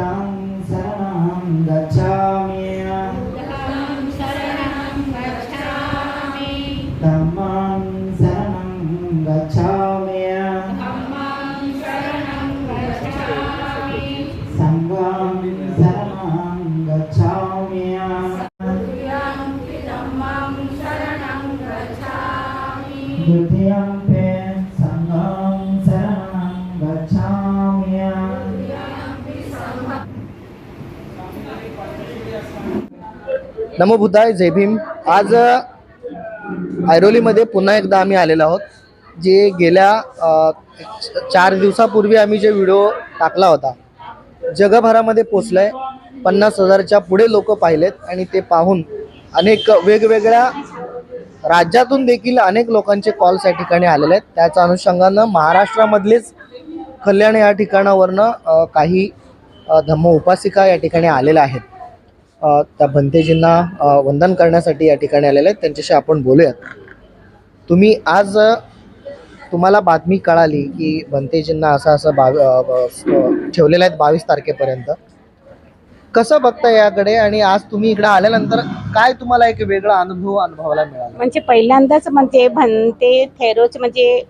बुद्धं शरणं गच्छामि धम्मं शरणं गच्छामि संघं शरणं गच्छामि द्वितीयम्पि संघं नमो बुद्धाय जय भीम. आज ऐरोलीमध्ये पुन्हा एकदा आम्ही आलेलो आहोत जे गेल्या चार दिवसापूर्वी आम्ही जे व्हिडिओ टाकला होता जगभरामध्ये पोचलाय पन्नास हजारच्या पुढे लोक पाहिलेत आणि ते पाहून अनेक वेगवेगळ्या राज्यातून देखील अनेक लोकांचे कॉल्स या ठिकाणी आलेले आहेत. त्याच्या अनुषंगानं महाराष्ट्रामधलेच कल्याण या ठिकाणावरनं काही धम्म उपासिका या ठिकाणी आलेल्या आहेत. त्या भंतेजींना वंदन करण्यासाठी या ठिकाणी आलेले आहेत. त्यांच्याशी आपण बोलूयात. तुम्ही आज तुम्हाला बातमी कळाली की भंतेजींना असं असं बाव ठेवलेलं आहेत बावीस तारखेपर्यंत. कसं बघता याकडे? आणि आज तुम्ही इकडे आल्यानंतर काय तुम्हाला एक वेगळा अनुभव अनुभवायला मिळाला? म्हणजे पहिल्यांदाच म्हणजे भंते थेरोच म्हणजे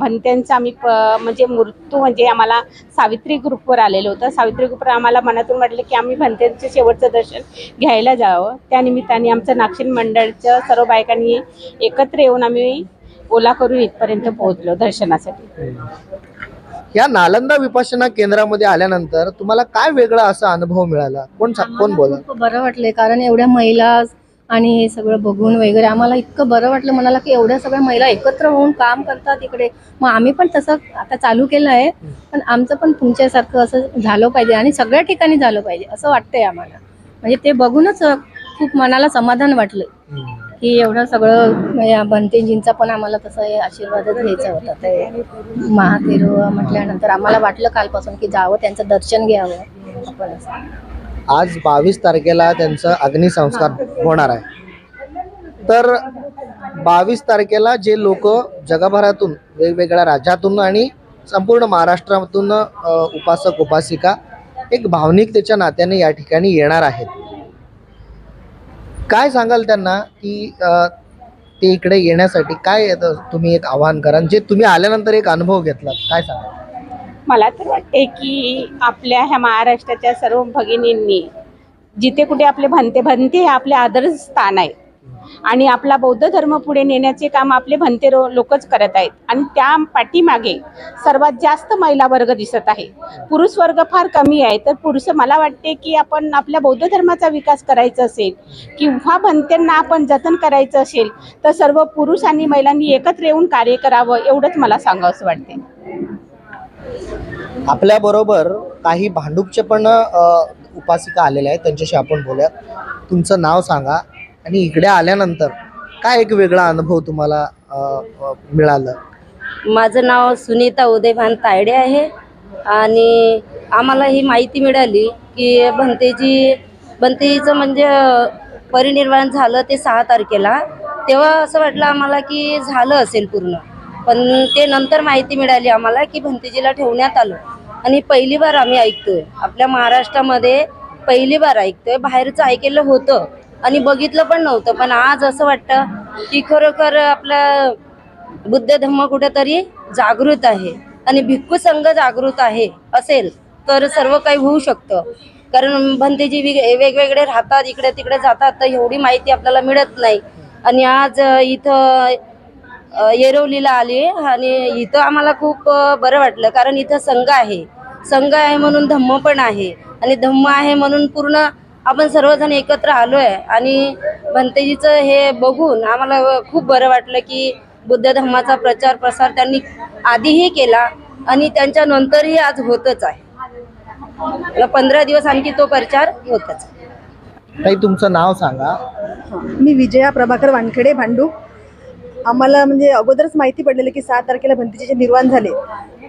भंत्यांचा आम्ही प- म्हणजे मृत्यू म्हणजे आम्हाला सावित्री ग्रुपवर आलेलं होतं. सावित्री ग्रुपवर आम्हाला मनातून वाटलं की आम्ही भंत्यांचं शेवटचं दर्शन घ्यायला जावं. त्या निमित्ताने आमचं नागशीन मंडळच्या सर्व बायकांनी एकत्र येऊन आम्ही ओला करून इथपर्यंत पोहोचलो दर्शनासाठी. या नालंदा विपश्यना केंद्रामध्ये आल्यानंतर तुम्हाला काय वेगळा असा अनुभव मिळाला? कोण कोण बोला बरं वाटलंय कारण एवढ्या महिला आणि हे सगळं बघून वगैरे आम्हाला इतकं बरं वाटलं मनाला की एवढ्या सगळ्या महिला एकत्र होऊन काम करतात इकडे. मग आम्ही पण तसं आता चालू केलं आहे. पण आमचं पण तुमच्यासारखं असं झालं पाहिजे आणि सगळ्या ठिकाणी झालं पाहिजे असं वाटतंय आम्हाला. म्हणजे ते बघूनच खूप मनाला समाधान वाटलं की एवढं सगळं या बनतेजींचा पण आम्हाला तसं आशीर्वादच घ्यायचा होता. ते महादेव म्हटल्यानंतर आम्हाला वाटलं कालपासून की जावं त्यांचं दर्शन घ्यावं. आपण असं. आज बावीस तारखेला त्यांचा अग्निसंस्कार होणार आहे. तर बावीस तारखेला जे लोक जगभरातून वेगवेगळ्या राज्यातून आणि संपूर्ण महाराष्ट्रातून उपासक उपासिका एक भावनिकतेच्या नात्याने या ठिकाणी येणार आहेत. काय सांगाल त्यांना की ते इकडे येण्यासाठी काय तुम्ही एक आवाहन कराल जे तुम्ही आल्यानंतर एक अनुभव घेतला काय सांगाल? मला तर वाटते की आपल्या ह्या महाराष्ट्राच्या सर्व भगिनींनी जिथे कुठे आपले भंते भंते हे आपले आदर्श स्थान आहे. आणि आपला बौद्ध धर्म पुढे नेण्याचे काम आपले भंते रो लोकच करत आहेत. आणि त्या पाठीमागे सर्वात जास्त महिला वर्ग दिसत आहे. पुरुष वर्ग फार कमी आहे. तर पुरुष मला वाटते की आपण आपल्या बौद्ध धर्माचा विकास करायचा असेल किंवा भंत्यांना आपण जतन करायचं असेल तर सर्व पुरुष आणि महिलांनी एकत्र येऊन कार्य करावं एवढंच मला सांगावंसं वाटते आपल्या बरोबर काही भांडूपचे पण उपासिका आलेल्या आहेत त्यांच्याशी आपण बोलूया. तुमचं नाव सांगा आणि इकडे आल्यानंतर काय एक वेगळा अनुभव तुम्हाला मिळालं? माझं नाव सुनीता उदयभान तायडे आहे आणि आम्हाला ही माहिती मिळाली की भंतेजी भंतेजीचं म्हणजे परिनिर्वाण झालं ते सहा तारखेला. तेव्हा असं वाटलं आम्हाला की झालं असेल पूर्ण पण ते नंतर माहिती मिळाली आम्हाला की भंतेजीला ठेवण्यात आलं. आणि पहिली बार आम्ही ऐकतोय. आपल्या महाराष्ट्रामध्ये पहिली बार ऐकतोय. बाहेरचं ऐकलेलं होतं आणि बघितलं पण नव्हतं. पण आज असं वाटतं की खरोखर आपलं बुद्ध धम्म कुठेतरी जागृत आहे आणि भिक्खू संघ जागृत आहे असेल तर सर्व काही होऊ शकतं. कारण भंतेजी वेगवेगळे राहतात इकडे तिकडे जातात तर एवढी माहिती आपल्याला मिळत नाही. आणि आज इथं येरवलीला आली आणि इथं आम्हाला खूप बरं वाटलं. कारण इथं संघ आहे. संघ आहे म्हणून धम्म पण आहे. आणि धम्म आहे म्हणून पूर्ण आपण सर्वजण एकत्र आलोय. आणि भंतेजीचं हे बघून आम्हाला खूप बरं वाटलं की बुद्ध धम्माचा प्रचार प्रसार त्यांनी आधीही केला आणि त्यांच्या नंतरही आज होतच आहे. पंधरा दिवस आणखी तो प्रचार होतच आहे. काही तुमचं नाव सांगा. मी विजया प्रभाकर वानखेडे भांडूप आम्हाला म्हणजे अगोदरच माहिती पडलेलं की सात तारखेला भंतीचे निर्वाण झाले.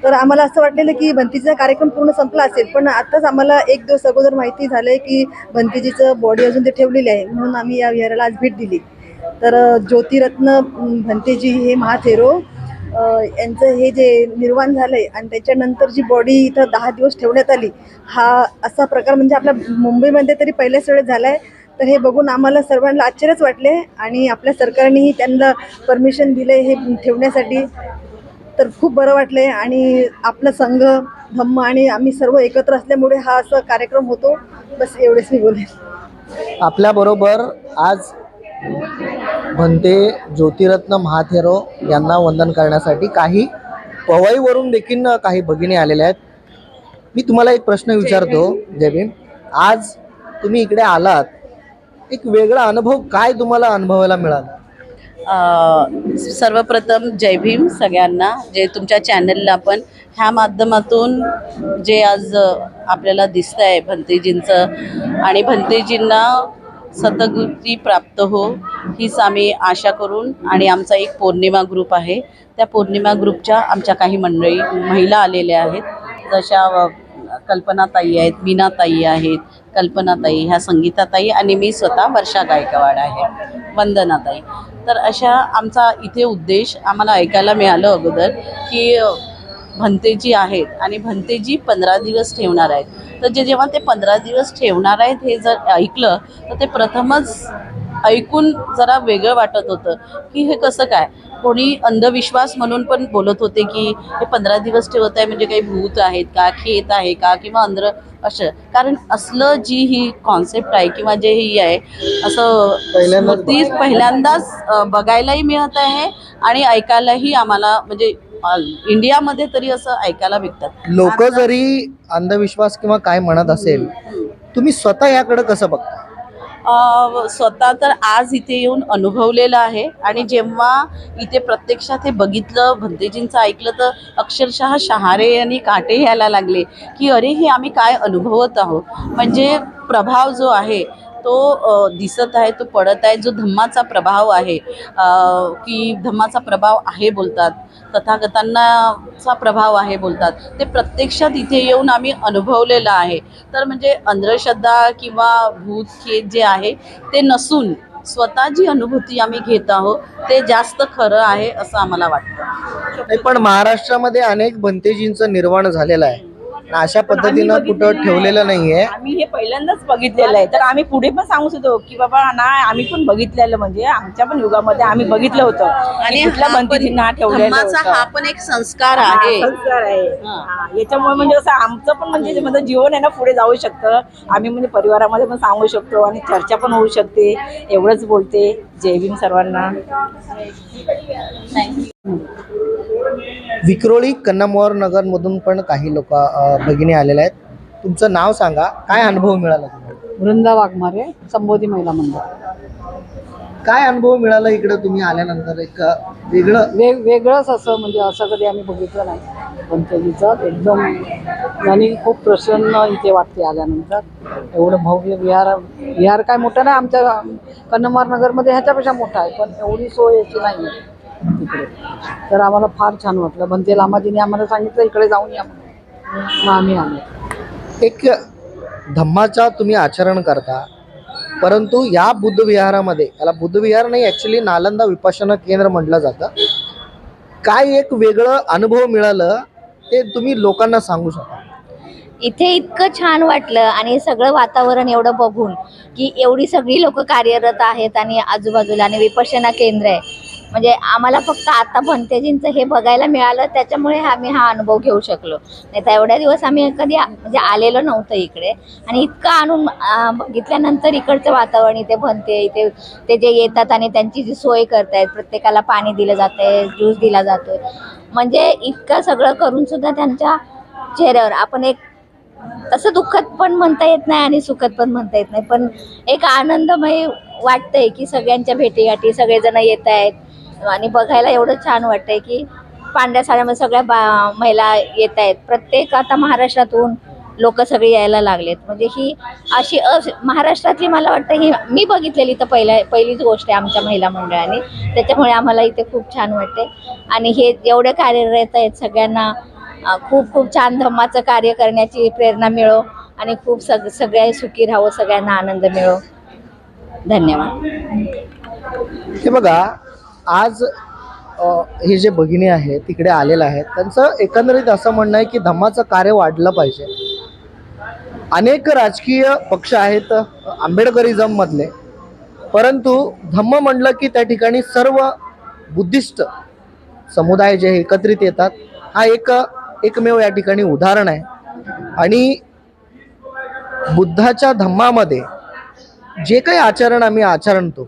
तर आम्हाला असं वाटलेलं की भंतीचा कार्यक्रम पूर्ण संपला असेल पण आत्ताच आम्हाला एक दिवस अगोदर माहिती झालंय की भंतीजीचं बॉडी अजून ते ठेवलेली आहे म्हणून आम्ही या विहाराला आज भेट दिली. तर ज्योतिरत्न भंतेजी हे महाथेरो यांचं हे जे निर्माण झालंय आणि त्याच्यानंतर जी बॉडी इथं दहा दिवस ठेवण्यात आली हा असा प्रकार म्हणजे आपल्या मुंबईमध्ये तरी पहिल्याच वेळेस झाला आहे तर हे बघून आम्हाला सर्वांना आश्चर्यच वाटले आणि आपल्या सरकारनेही त्यांना परमिशन दिले हे ठेवण्यासाठी. तर खूप बरं वाटले आणि आपला संघ धम्म आणि आम्ही सर्व एकत्र असल्यामुळे हा असा कार्यक्रम होतो. बस एवढेच मी बोलेन. आपल्याबरोबर आज भंते ज्योतिरत्न महाथेरो यांना वंदन करण्यासाठी काही पवईवरून देखील काही भगिनी आलेल्या आहेत. मी तुम्हाला एक प्रश्न विचारतो जय भीम. आज तुम्ही इकडे आलात एक वेगळा अनुभव काय तुम्हाला अनुभवायला मिळाला? अ, सर्वप्रथम जय भीम सगळ्यांना जे तुमच्या चॅनलला पण ह्या माध्यमातून जे आज अ, आपल्याला दिसतं आहे भंतेजींचं आणि भंतेजींना सतगुती प्राप्त हो हीच आम्ही आशा करून आणि आमचा एक पौर्णिमा ग्रुप आहे. त्या पौर्णिमा ग्रुपच्या आमच्या काही मंडळी महिला आलेल्या आहेत. जशा अ, कल्पनाताई आहेत मीनाताई आहेत कल्पनाताई ह्या संगीताताई आणि मी स्वतः वर्षा गायकवाड आहे वंदनाताई. तर अशा आमचा इथे उद्देश आम्हाला ऐकायला मिळालं अगोदर की भंतेजी आहेत आणि भंतेजी पंधरा दिवस ठेवणार आहेत. तर जे जेव्हा ते पंधरा दिवस ठेवणार आहेत हे जर ऐकलं तर ते प्रथमच ऐकून जरा वेगळं वाटत होतं की हे कसं काय? कोणी अंधविश्वास म्हणून पण बोलत होते की हे पंधरा दिवस ठेवत आहे म्हणजे काही भूत आहेत का खेत आहे का किंवा अंध्र असं कारण असलं जी ही कॉन्सेप्ट आहे किंवा जे ही आहे असं स्मृती पहिल्यांदाच बघायलाही मिळत आहे आणि ऐकायलाही आम्हाला म्हणजे इंडियामध्ये तरी असं ऐकायला भेटतात. लोक जरी अंधविश्वास किंवा काय म्हणत असेल तुम्ही स्वतः याकडे कसं बघता? स्वतः तर आज इथे येऊन अनुभवलेलं आहे. आणि जेव्हा इथे प्रत्यक्षात हे बघितलं भंतेजींचं ऐकलं तर अक्षरशः शहारे आणि काटे यायला लागले की अरे हे आम्ही काय अनुभवत आहोत? म्हणजे प्रभाव जो आहे तो दिसत आहे तो पडत आहे जो धम्माचा प्रभाव आहे की धम्माचा प्रभाव आहे बोलतात तथागतांनाचा प्रभाव आहे बोलतात ते प्रत्यक्षात इथे येऊन आम्ही अनुभवलेलं आहे. तर म्हणजे अंधश्रद्धा किंवा भूतखेत जे आहे ते नसून स्वतः जी अनुभूती आम्ही घेत आहोत ते जास्त खरं आहे असं आम्हाला वाटतं. नाही पण महाराष्ट्रामध्ये अनेक भंतेजींचं निर्माण झालेलं आहे. अशा पद्धतीनं कुठं ठेवलेलं नाहीये. आम्ही हे पहिल्यांदाच बघितलेलं आहे. तर आम्ही पुढे पण सांगू शकतो की बाबा ना आम्ही पण बघितलेलं म्हणजे आमच्या पण युगामध्ये आम्ही बघितलं होतं. आणि कुठल्या पण बंदिजींना ठेवलेलं होतं. हा पण एक संस्कार हा, आहे. संस्कार आहे. हा. हा, याच्यामुळे म्हणजे असं आमचं पण म्हणजे जे माझं जीवन आहे ना पुढे जाऊ शकतं. आम्ही म्हणजे परिवारामध्ये पण सांगू शकतो आणि चर्चा पण होऊ शकते. एवढंच बोलते. जय भीम सर्वांना. विक्रोळी कन्नमोर नगर मधून पण काही लोक भगिनी आलेले आहेत. तुमचं नाव सांगा. काय अनुभव मिळाला तुम्हाला? वृंदा वाघमारे संबोधी महिला मंडळ. काय अनुभव मिळाला इकडे? तुम्ही आल्यानंतर एक वेगळं वेग वेगळंच असं म्हणजे असं कधी आम्ही बघितलं नाही. पंचजीचं एकदम आणि खूप प्रसन्न इथे वाटते आल्यानंतर. एवढं भव्य विहार विहार काय मोठं नाही आमच्या कन्नमार नगरमध्ये ह्याच्यापेक्षा मोठा आहे पण एवढी सोय याची नाही आहे तिकडे. तर आम्हाला फार छान वाटलं. भंते लामाजीने आम्हाला सांगितलं इकडे जाऊन या म्हणून. मग आम्ही आलो. एक धम्माचा तुम्ही आचरण करता परंतु या बुद्ध विहारामध्ये याला बुद्ध विहार नाही ॲक्च्युली नालंदा विपश्यना केंद्र म्हटलं जातं. काय एक वेगळं अनुभव मिळालं ते तुम्ही लोकांना सांगू शकता? इथे इतकं छान वाटलं आणि सगळं वातावरण एवढं बघून की एवढी सगळी लोक कार्यरत आहेत आणि आजूबाजूला आणि विपश्यना केंद्र आहे. म्हणजे आम्हाला फक्त आता भंतेजींचं हे बघायला मिळालं त्याच्यामुळे आम्ही हा अनुभव घेऊ शकलो. नाही तर एवढ्या दिवस आम्ही कधी म्हणजे आलेलो नव्हतं इकडे. आणि इतकं आणून बघितल्यानंतर इकडचं वातावरण इथे भंते इथे ते जे येतात आणि त्यांची जी सोय करतायत प्रत्येकाला पाणी दिलं जातंय ज्यूस दिला जातोय. म्हणजे इतकं सगळं करून सुद्धा त्यांच्या चेहऱ्यावर आपण एक तसं दुःखद पण म्हणता येत नाही आणि सुखद पण म्हणता येत नाही. पण एक आनंदमय वाटतंय की सगळ्यांच्या भेटीगाठी सगळेजण येत आहेत आणि बघायला एवढं छान वाटतंय की पांढऱ्या साड्यामध्ये सगळ्या बा महिला येत आहेत. प्रत्येक आता महाराष्ट्रातून लोक सगळे यायला लागलेत. म्हणजे ही अशी अ महाराष्ट्रातली मला वाटतं ही मी बघितलेली तर पहिल्या पहिलीच गोष्ट आहे आमच्या महिला मंडळाने. त्याच्यामुळे आम्हाला इथे खूप छान वाटते आणि हे जेवढे कार्यरत आहेत सगळ्यांना खूप खूप छान धम्माचं कार्य करण्याची प्रेरणा मिळो आणि खूप सग सगळे सुखी राहावं सगळ्यांना आनंद मिळो. धन्यवाद. हे बघा आज हे जे भगिनी आहेत तिकडे आलेले आहेत त्यांचं एकंदरीत असं म्हणणं आहे की धम्माचं कार्य वाढलं पाहिजे. अनेक राजकीय पक्ष आहेत आंबेडकरिझममधले परंतु धम्म म्हणलं की त्या ठिकाणी सर्व बुद्धिस्ट समुदाय जे एकत्रित येतात हा एक एकमेव या ठिकाणी उदाहरण आहे. आणि बुद्धाच्या धम्मामध्ये जे काही आचरण आम्ही आचरणतो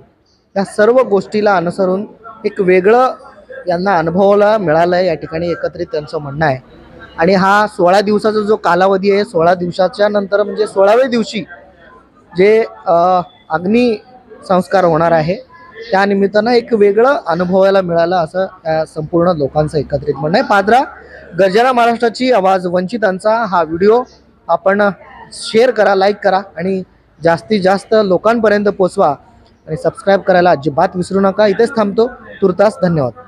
त्या सर्व गोष्टीला अनुसरून एक वेगळं यांना अनुभवाला मिळालं आहे या ठिकाणी एकत्रित त्यांचं म्हणणं आहे. आणि हा सोळा दिवसाचा जो कालावधी आहे सोळा दिवसाच्या नंतर म्हणजे सोळाव्या दिवशी जे अग्नी संस्कार होणार आहे त्यानिमित्तानं एक वेगळं अनुभवायला मिळालं असं संपूर्ण लोकांचं एकत्रित म्हणणं आहे. पादरा गर्जना महाराष्ट्राची आवाज वंचितांचा हा व्हिडिओ आपण शेअर करा लाईक करा आणि जास्तीत जास्त लोकांपर्यंत पोचवा. आणि सबस्क्राईब करायला अजिबात विसरू नका. इथेच थांबतो. तुर्तास धन्यवाद.